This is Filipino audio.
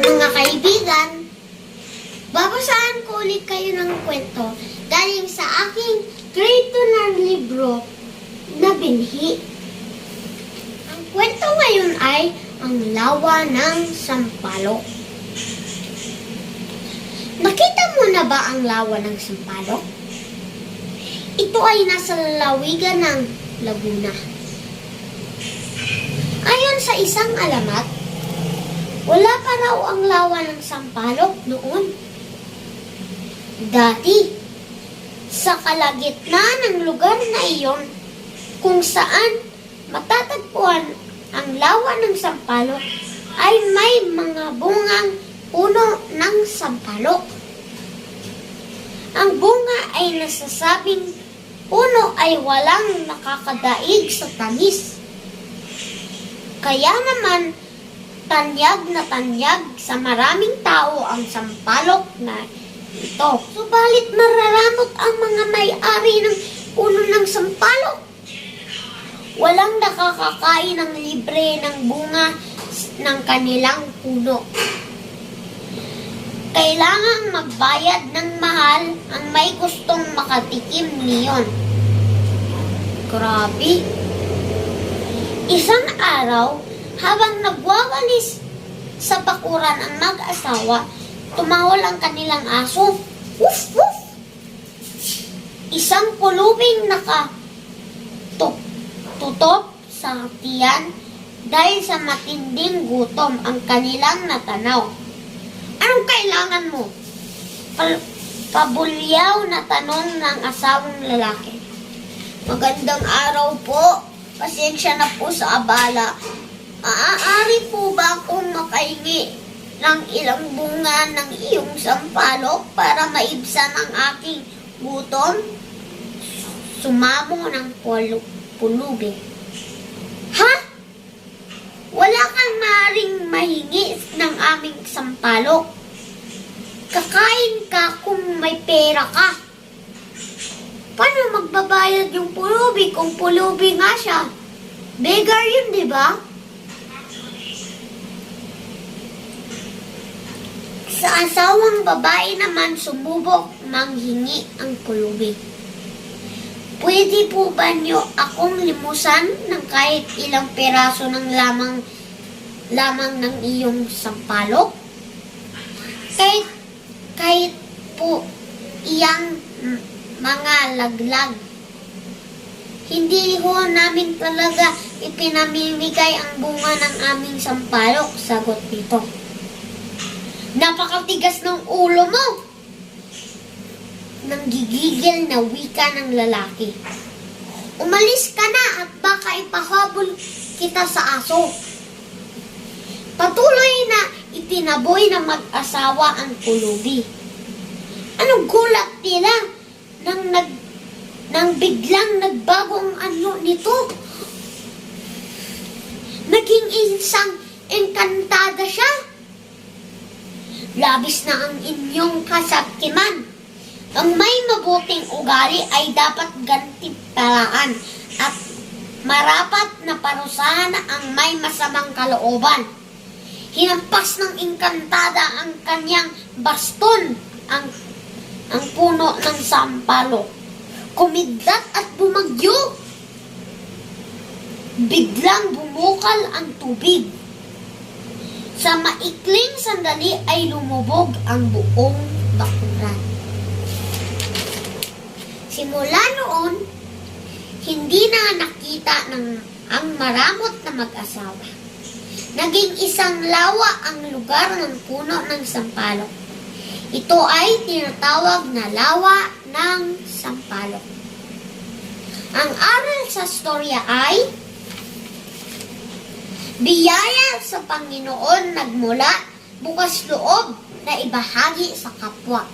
Mga kaibigan, babasahan ko ulit kayo ng kwento galing sa aking grade 2 na libro na binhi. Ang kwento ngayon ay ang lawa ng sampalok. Nakita mo na ba ang lawa ng sampalok? Ito ay nasa lalawigan ng Laguna. Ayon sa isang alamat, wala pa raw ang lawa ng sampalok noon. Dati, sa kalagitnaan ng lugar na iyon, kung saan matatagpuan ang lawa ng sampalok, ay may mga bungang puno ng sampalok. Ang bunga ay nasasabing puno ay walang nakakadaig sa tamis. Kaya naman, tanyag na tanyag sa maraming tao ang sampalok na ito. Subalit mararamot ang mga may-ari ng puno ng sampalok. Walang nakakakain ng libre ng bunga ng kanilang puno. Kailangang magbayad ng mahal ang may gustong makatikim niyon. Grabe. Isang araw, habang nagwawalis sa bakuran ang mag-asawa, tumawal ang kanilang aso. Woof, woof! Isang pulubing naka tutop sa tiyan dahil sa matinding gutom ang kanilang natanaw. Anong kailangan mo? Pal- pabulyaw na tanong ng asawang lalaki. Magandang araw po. Pasensya na po sa abala. Maaari po ba akong makaingi ng ilang bunga ng iyong sampalok para maibsan ang aking gutom? Sumamo ng pulu- pulubi. Ha? Wala kang maring mahingi ng aming sampalok. Kakain ka kung may pera ka. Paano magbabayad yung pulubi kung pulubi nga siya? Beggar yun, di ba? Sa asawang babae naman sumubok manghingi ang pulubi. Pwede po ba niyo akong limusan ng kahit ilang peraso ng lamang lamang ng iyong sampalok? Kahit kahit po iyang mga laglag. Hindi ho namin talaga ipinamimigay ang bunga ng aming sampalok, sagot nito. Napakatigas ng ulo mo! Nang gigigil na wika ng lalaki. Umalis ka na at baka ipahabol kita sa aso. Patuloy na itinaboy ng mag-asawa ang pulubi. Anong gulat nila nang nag nang biglang nagbago ang ano nito? Naging isang engkantada siya. Labis na ang inyong kasakiman. Ang may mabuting ugali ay dapat gantimpalaan at marapat na parusahan ang may masamang kalooban. Hinampas ng engkantada ang kanyang baston, ang, ang puno ng sampalok. Kumidlat at bumagyo. Biglang bumukal ang tubig. Sa maikling sandali ay lumubog ang buong bakuran. Simula noon, hindi na nakita ng ang maramot na mag-asawa. Naging isang lawa ang lugar ng puno ng sampalok. Ito ay tinatawag na lawa ng sampalok. Ang aral sa storya ay Biyaya sa Panginoon nagmula bukas loob na ibahagi sa kapwa.